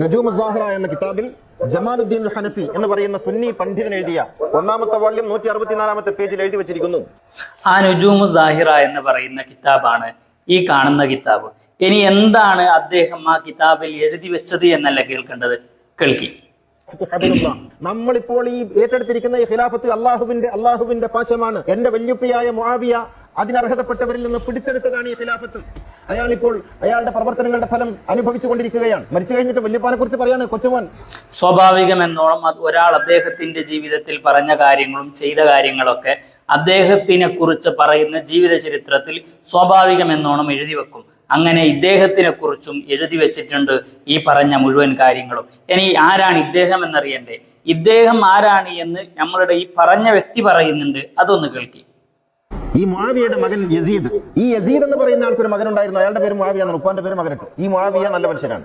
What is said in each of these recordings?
നജൂം സാഹിറ എന്ന കിതാബിൽ ജമാലുദ്ദീൻ ഹനഫി എന്ന് പറയുന്ന സുന്നി പണ്ഡിതൻ എഴുതിയ ഒന്നാമത്തെ വാള്യം നൂറ്റി അറുപത്തിനാലാമത്തെ പേജിൽ എഴുതി വെച്ചിരിക്കുന്നു. ആ നുജൂമു സാഹിറ എന്ന് പറയുന്ന കിതാബാണ് ഈ കാണുന്ന കിതാബ്. ഇനി എന്താണ് അദ്ദേഹം ആ കിതാബിൽ എഴുതി വെച്ചത് എന്നല്ല കേൾക്കേണ്ടത്? കേൾക്കി. നമ്മളിപ്പോൾ ഈ ഏറ്റെടുത്തിരിക്കുന്ന ഈ ഖിലാഫത്ത് അള്ളാഹുവിന്റെ അള്ളാഹുവിന്റെ പാശമാണ്. എന്റെ വല്യുപ്പിയായ മുആവിയ അതിനർഹതപ്പെട്ടവരിൽ നിന്ന് പിടിച്ചെടുത്തതാണ് ഈ ഖിലാഫത്ത്. അയാൾ ഇപ്പോൾ അയാളുടെ പ്രവർത്തനങ്ങളുടെ ഫലം അനുഭവിച്ചു കൊണ്ടിരിക്കുകയാണ്. മരിച്ചു കഴിഞ്ഞിട്ട് വല്യപ്പാനെ കുറിച്ച് പറയാണ് കൊച്ചുമോൻ. സ്വാഭാവികമെന്നോളം അത് ഒരാൾ അദ്ദേഹത്തിന്റെ ജീവിതത്തിൽ പറഞ്ഞ കാര്യങ്ങളും ചെയ്ത കാര്യങ്ങളൊക്കെ അദ്ദേഹത്തിനെ കുറിച്ച് പറയുന്ന ജീവിത ചരിത്രത്തിൽ സ്വാഭാവികമെന്നോണം എഴുതി വെക്കും. അങ്ങനെ ഇദ്ദേഹത്തിനെ കുറിച്ചും എഴുതി വെച്ചിട്ടുണ്ട് ഈ പറഞ്ഞ മുഴുവൻ കാര്യങ്ങളും. ഇനി ആരാണ് ഇദ്ദേഹം എന്നറിയണ്ടേ? ഇദ്ദേഹം ആരാണ് എന്ന് നമ്മളുടെ ഈ പറഞ്ഞ വ്യക്തി പറയുന്നുണ്ട്. അതൊന്ന് കേൾക്കി. ഈ മുആവിയയുടെ മകൻ യസീദ്. ഈ യസീദ് എന്ന് പറയുന്ന ആൾക്കൊരു മകൻ ഉണ്ടായിരുന്നു അയാളുടെ പേര് മുആവിയ എന്നാണ് ഉപ്പാന്റെ പേര് മകനിട്ടു. ഈ മുആവിയ നല്ല മനുഷ്യനാണ്.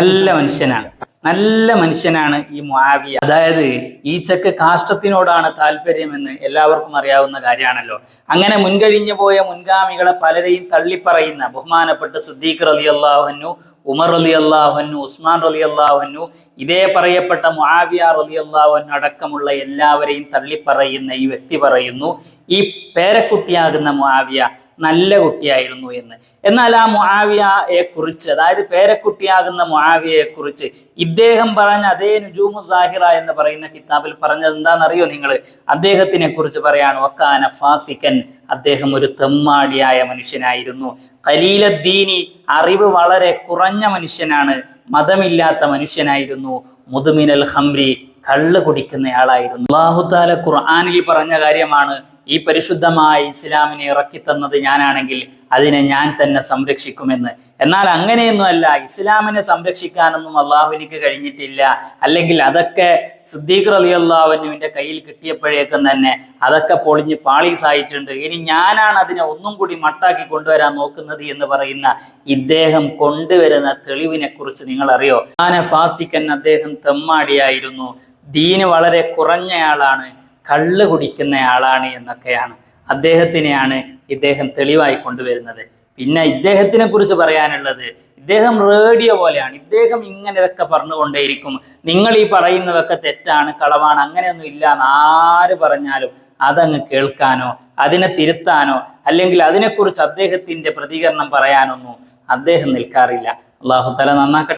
നല്ല മനുഷ്യനാണ് നല്ല മനുഷ്യനാണ് ഈ മുആവിയ. അതായത് ഈച്ചക്ക് കാഷ്ടത്തിനോടാണ് താല്പര്യമെന്ന് എല്ലാവർക്കും അറിയാവുന്ന കാര്യമാണല്ലോ. അങ്ങനെ മുൻകഴിഞ്ഞു പോയ മുൻഗാമികളെ പലരെയും തള്ളിപ്പറയുന്ന ബഹുമാനപ്പെട്ട സിദ്ദീഖ് റലി അള്ളാഹുനു ഉമർ അലി അള്ളാഹുനു ഉസ്മാൻ റലി അള്ളാഹുനു ഇതേ പറയപ്പെട്ട മുആവിയ റലി അള്ളാഹുനു അടക്കമുള്ള എല്ലാവരെയും തള്ളിപ്പറയുന്ന ഈ വ്യക്തി പറയുന്നു ഈ പേരക്കുട്ടിയാകുന്ന മുആവിയ നല്ല കുട്ടിയായിരുന്നു എന്ന്. എന്നാൽ ആ മുആവിയയെ കുറിച്ച് അതായത് പേരക്കുട്ടിയാകുന്ന മുആവിയയെ കുറിച്ച് ഇദ്ദേഹം പറഞ്ഞ അതേ നുജൂമു സാഹിറ എന്ന് പറയുന്ന കിതാബിൽ പറഞ്ഞത് എന്താണെന്നറിയോ നിങ്ങൾ? അദ്ദേഹത്തിനെ കുറിച്ച് പറയാണ് വക്കാന ഫാസിക്കൻ അദ്ദേഹം ഒരു തെമ്മാടിയായ മനുഷ്യനായിരുന്നു. കലീലദ്ദീനി അറിവ് വളരെ കുറഞ്ഞ മനുഷ്യനാണ് മതമില്ലാത്ത മനുഷ്യനായിരുന്നു. മുതുമിനൽ ഹംരി കള്ള് കുടിക്കുന്നയാളായിരുന്നു. അള്ളാഹുത്താല ഖുർആാനിൽ പറഞ്ഞ കാര്യമാണ് ഈ പരിശുദ്ധമായ ഇസ്ലാമിനെ ഇറക്കി തന്നത് ഞാനാണെങ്കിൽ അതിനെ ഞാൻ തന്നെ സംരക്ഷിക്കുമെന്ന്. എന്നാൽ അങ്ങനെയൊന്നുമല്ല ഇസ്ലാമിനെ സംരക്ഷിക്കാനൊന്നും അള്ളാഹുവിനിക്ക് കഴിഞ്ഞിട്ടില്ല. അല്ലെങ്കിൽ അതൊക്കെ സിദ്ദീഖ് അലി അള്ളാഹുവിന്റെ കയ്യിൽ കിട്ടിയപ്പോഴേക്കും തന്നെ അതൊക്കെ പൊളിഞ്ഞ് പാളീസായിട്ടുണ്ട്. ഇനി ഞാനാണ് അതിനെ ഒന്നും കൂടി മട്ടാക്കി കൊണ്ടുവരാൻ നോക്കുന്നത് എന്ന് പറയുന്ന ഇദ്ദേഹം കൊണ്ടുവരുന്ന തെളിവിനെ കുറിച്ച് നിങ്ങൾ അറിയോ ആന ഫാസിക്കൻ അദ്ദേഹം തെമ്മാടിയായിരുന്നു. ദീന് വളരെ കുറഞ്ഞയാളാണ് കള്ള് കുടിക്കുന്നയാളാണ് എന്നൊക്കെയാണ്. അദ്ദേഹത്തിനെയാണ് ഇദ്ദേഹം തെളിവായി കൊണ്ടുവരുന്നത്. പിന്നെ ഇദ്ദേഹത്തിനെ കുറിച്ച് പറയാനുള്ളത് ഇദ്ദേഹം റേഡിയോ പോലെയാണ്. ഇദ്ദേഹം ഇങ്ങനെ ഇതൊക്കെ പറഞ്ഞുകൊണ്ടേയിരിക്കും. നിങ്ങൾ ഈ പറയുന്നതൊക്കെ തെറ്റാണ് കളവാണ് അങ്ങനെയൊന്നും ഇല്ല എന്ന് ആര് പറഞ്ഞാലും അതങ്ങ് കേൾക്കാനോ അതിനെ തിരുത്താനോ അല്ലെങ്കിൽ അതിനെക്കുറിച്ച് അദ്ദേഹത്തിന്റെ പ്രതികരണം പറയാനൊന്നും അദ്ദേഹം നിൽക്കാറില്ല. അള്ളാഹു തല നന്നാക്കട്ടെ.